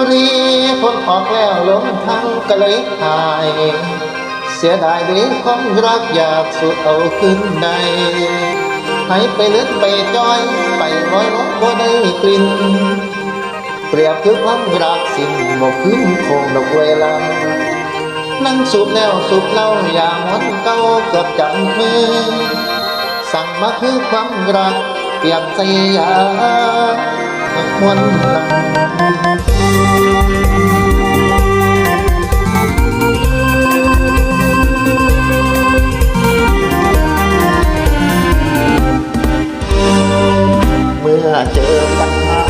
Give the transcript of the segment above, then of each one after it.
บุรีพ้นออกแล้วลงทางก็เลยหาย เสียดายเดีความรักอยากสุดเอาขึ้นใดให้ไปเลือนไปจอย ไปลอยล้บ่ได้กลิ่น เปรียบคือความรักสิ่งบ่พื้นคงดอกเวลานั่งสูบแล้วสูบเล้าอย่าหมดเก่าเกือบจับมือ สั่งมาคือความรักเปรียบใจยาหวนหลัง ជើបញ្ហា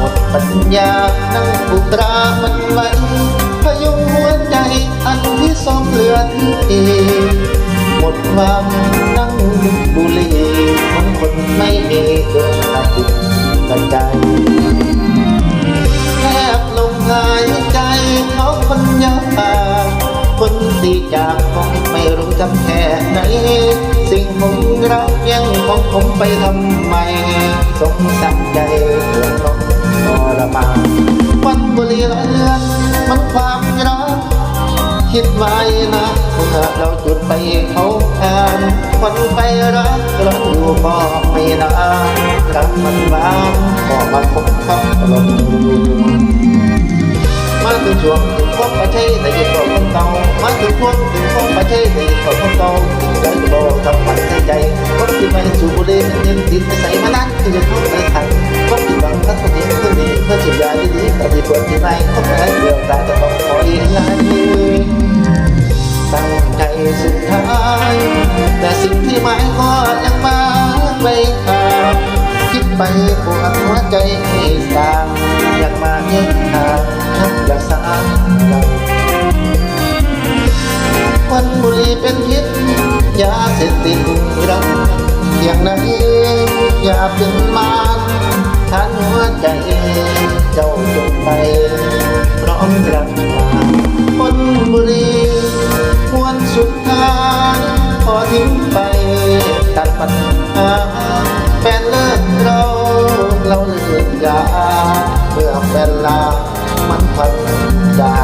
អត់បញ្ញានឹងពុត្រាមិនវៃភយុមួយដៃអត់វាសំលឿនទេ một vòng จากของไม่รู้จำแค่ไหน สิ่งผมรักยังของผมไปทำไม สงสารใจเพื่อนน้องทรมานวันบุรีละเลือนมันความรัก คิดไว้นะเมื่อเราจุดไปเขาแทนคนไปรักเราอยู่ก็ไม่นานรักมันบางก็มาคบเขาลงบประเทศแต่ยังก็คนเก่ามาถึงช่วงถึงพบประเทศแต่ยังก็คนเก่าถึงใจก็บอกกับมั นใจใจคนที่ไปสู่บุรีเน้นติดใส่มานานที่จะเข้าไปทันคนที่บังคับคนนี้คนนี้เพื่อจิตยาดีๆแต่ที่ควรที่ไม่เขาแพ้เดียวกันจะต้องคอยนานตั้งใจสุดท้าย แต่สิ่งที่หมายก็ยังมาไม่ขาดคิดไปปวดหัวใจให้สา วนบุรีเป็นพิษยาเสพติดรักอย่างนั้นอย่าเป็นมารทันหัวใจเจ้าจงไปพร้อมรักคนบุรีวันสุดท้ายพอทิ้งไปตัดปัญหาแฟนเลิกเราเราเลิกยาเมื่อแฟนลามันพันดา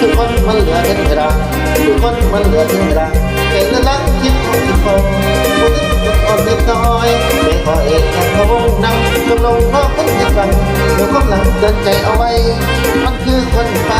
ทุกคนมันเหลือเห็นรักทุกคนมันเหลือเห็นรักเห็นรักคิดของทุกคนผู้ที่ทุกคนเล็กน้อยไม่ขอเอกแค่เขานั่งจงลงนอกคนที่กันเดี๋ยวคนหลังเดินใจเอาไว้ มันคือคนไป